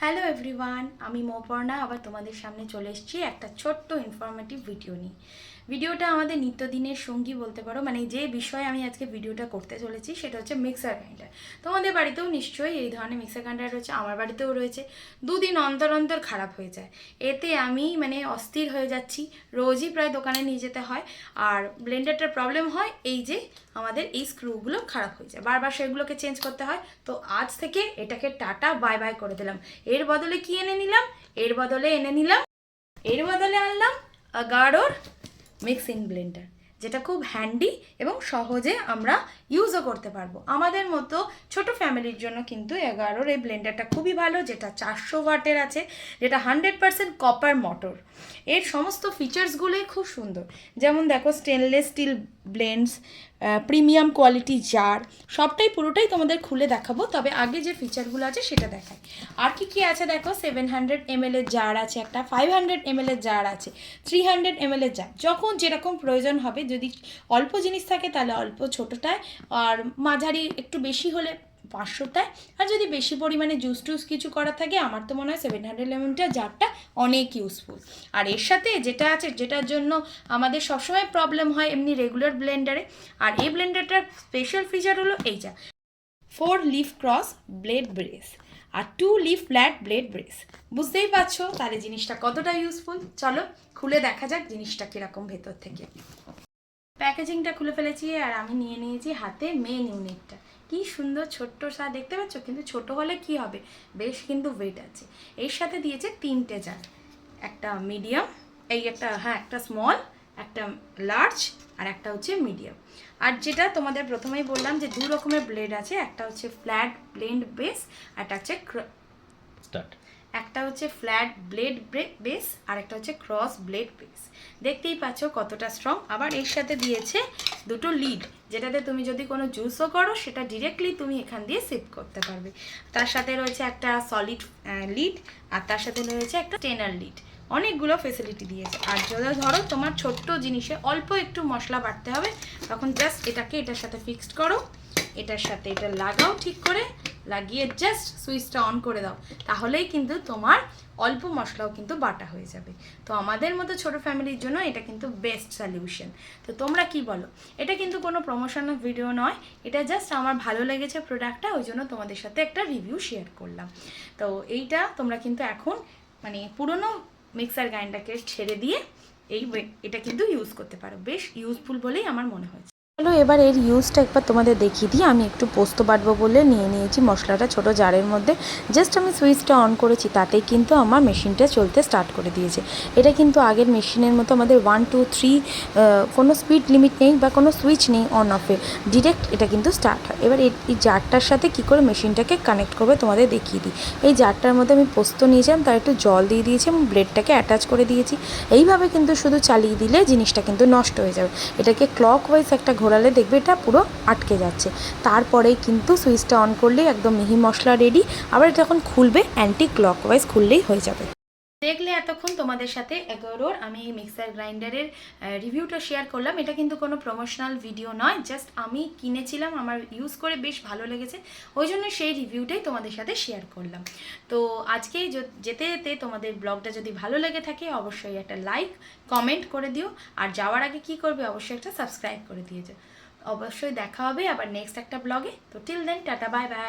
Hello everyone আমি মোপর্ণা আবার তোমাদের সামনে চলে এসেছি একটা ছোট্ট ইনফরমেটিভ ভিডিও নিয়ে। ভিডিওটা আমাদের নিত্যদিনের সঙ্গী বলতে পারো মানে যে বিষয়ে আমি আজকে ভিডিওটা করতে চলেছি সেটা হচ্ছে মিক্সার গ্রাইন্ডার তোমাদের বাড়িতেও নিশ্চয়ই এই ধরনের মিক্সার গ্রাইন্ডার রয়েছে, আমার বাড়িতেও রয়েছে। দুদিন অন্তর অন্তর খারাপ হয়ে যায়। এতে আমি মানে অস্থির হয়ে যাচ্ছি, রোজই প্রায় দোকানে নিয়ে যেতে হয়। আর ব্লেন্ডারটার প্রবলেম হয় এই যে আমাদের এই স্ক্রুগুলো খারাপ হয়ে যায়। বারবার সেগুলোকে চেঞ্জ করতে হয়। তো আজ থেকে এটাকে টাটা বাই বাই করে দিলাম। এর বদলে কি এনে নিলাম? এর বদলে এনে নিলাম, এর বদলে আনলাম গাড়োর মিক্সিং ব্লেন্ডার, যেটা খুব হ্যান্ডি এবং সহজে আমরা ইউজও করতে পারব। আমাদের মতো ছোট ফ্যামিলির জন্য কিন্তু এগারোর এই ব্লেন্ডারটা খুবই ভালো, যেটা চারশো ওয়াটের আছে, যেটা হান্ড্রেড পারসেন্ট কপার মোটর এর সমস্ত ফিচার্সগুলোই খুব সুন্দর। যেমন দেখো stainless steel blends premium quality jar সবটাই পুরোটাই তোমাদের খুলে দেখাবো, তবে আগে যে ফিচারগুলো আছে সেটা দেখাই। আর কি কী আছে দেখো? সেভেন হান্ড্রেড এম এর জার আছে একটা ফাইভ হান্ড্রেড এম এর জার আছে থ্রি হান্ড্রেড এম এর জার যখন যেরকম প্রয়োজন হবে, যদি অল্প জিনিস থাকে তাহলে অল্প ছোটোটায়, আর মাঝারি একটু বেশি হলে পাঁচশোটায়। আর যদি বেশি পরিমাণে জুস টুস কিছু করা থাকে, আমার তো মনে হয় সেভেন হান্ড্রেড লেমনটা জারটা অনেক ইউজফুল আর এর সাথে যেটা আছে, যেটার জন্য আমাদের সবসময় প্রবলেম হয় এমনি রেগুলার ব্লেন্ডারে আর এই ব্লেন্ডারটার স্পেশাল ফিচার হলো এই যা। Four leaf cross blade brace আর two leaf flat blade brace বুঝতেই পারছ তাহলে জিনিসটা কতটা ইউজফুল চলো খুলে দেখা যাক জিনিসটা কীরকম ভেতর থেকে। প্যাকেজিংটা খুলে ফেলেছি আর আমি নিয়ে নিয়েছি হাতে মেন ইউনিটটা কি সুন্দর ছোট্ট সা, দেখতে পাচ্ছ? কিন্তু ছোট হলে কি হবে? বেশ কিন্তু ওয়েট আছে। এর সাথে দিয়েছে তিনটে জার। একটা মিডিয়াম এই একটা হ্যাঁ একটা স্মল একটা লার্জ আর একটা হচ্ছে মিডিয়াম আর যেটা তোমাদের প্রথমেই বললাম যে দু রকমের ব্লেড আছে, একটা হচ্ছে ফ্ল্যাট ব্লেন্ড বেস আর একটা হচ্ছে একটা হচ্ছে ফ্ল্যাট ব্লেড বেস আর একটা হচ্ছে ক্রস ব্লেড বেস দেখতেই পাচ্ছ কতটা স্ট্রং আবার এর সাথে দিয়েছে দুটো লিড যেটাতে তুমি যদি কোনো জুসও করো, সেটা ডিরেক্টলি তুমি এখান দিয়ে সিপ করতে পারবে। তার সাথে রয়েছে একটা সলিড লিড আর তার সাথে রয়েছে একটা টেনার লিড অনেকগুলো ফেসিলিটি দিয়েছে। আর যদি ধরো তোমার ছোট্ট জিনিসে অল্প একটু মশলা বাড়তে হবে, তখন জাস্ট এটাকে এটার সাথে ফিক্সড করো। এটার সাথে এটা লাগাও ঠিক করে। লাগিয়ে জাস্ট সুইচটা অন করে দাও, তাহলেই কিন্তু তোমার অল্প মশলাও কিন্তু বাটা হয়ে যাবে। তো আমাদের মতো ছোট ফ্যামিলির জন্য এটা কিন্তু বেস্ট সলিউশন তো তোমরা কি বলো? এটা কিন্তু কোনো প্রমোশনাল ভিডিও নয়, এটা জাস্ট আমার ভালো লেগেছে প্রোডাক্টটা ওই জন্য তোমাদের সাথে একটা রিভিউ শেয়ার করলাম। তো এইটা তোমরা কিন্তু এখন মানে পুরনো মিক্সার গ্রাইন্ডারকে ছেড়ে দিয়ে এই এটা কিন্তু ইউজ করতে পারো। বেশ ইউজফুল বলেই আমার মনে হয়েছে। চলো এবার এর ইউজটা একবার তোমাদের দেখিয়ে দিই। আমি একটু পোস্ত বাটবো বলে নিয়ে নিয়েছি মশলাটা ছোট জারের মধ্যে। জাস্ট আমি সুইচটা অন করেছি, তাতেই কিন্তু আমার মেশিনটা চলতে স্টার্ট করে দিয়েছে। এটা কিন্তু আগের মেশিনের মতো আমাদের ওয়ান টু থ্রি কোনো স্পিড লিমিট নেই বা কোনো সুইচ নেই অন অফে ডিরেক্ট এটা কিন্তু স্টার্ট হয়। এবার এই জারটার সাথে কি করে মেশিনটাকে কানেক্ট করবে তোমাদের দেখিয়ে দিই। এই জারটার মধ্যে আমি পোস্ত নিয়েছিলাম, তার একটু জল দিয়ে দিয়েছি এবং ব্লেডটাকে অ্যাটাচ করে দিয়েছি। এইভাবে কিন্তু শুধু চালিয়ে দিলে জিনিসটা কিন্তু নষ্ট হয়ে যাবে। এটাকে ক্লক ওয়াইজ একটা ঘোরালে দেখবে এটা পুরো আটকে যাচ্ছে। তারপরেই কিন্তু সুইচটা অন করলেই একদম মিহি মশলা রেডি আবার যখন খুলবে অ্যান্টি ক্লক ওয়াইজ খুললেই হয়ে যাবে। দেখলে এতক্ষণ তোমাদের সাথে এগারোর আমি মিক্সার গ্রাইন্ডারের রিভিউটা শেয়ার করলাম। এটা কিন্তু কোনো প্রমোশনাল ভিডিও নয় জাস্ট আমি কিনেছিলাম, আমার ইউজ করে বেশ ভালো লেগেছে। ওই জন্য সেই রিভিউটাই তোমাদের সাথে শেয়ার করলাম। তো আজকে যেতে যেতে তোমাদের ব্লগটা যদি ভালো লেগে থাকে, অবশ্যই একটা লাইক কমেন্ট করে দিও। আর যাওয়ার আগে কি করবে, অবশ্যই একটা সাবস্ক্রাইব করে দিয়েছ। অবশ্যই দেখা হবে আবার নেক্সট একটা ব্লগে তো till then tata bye bye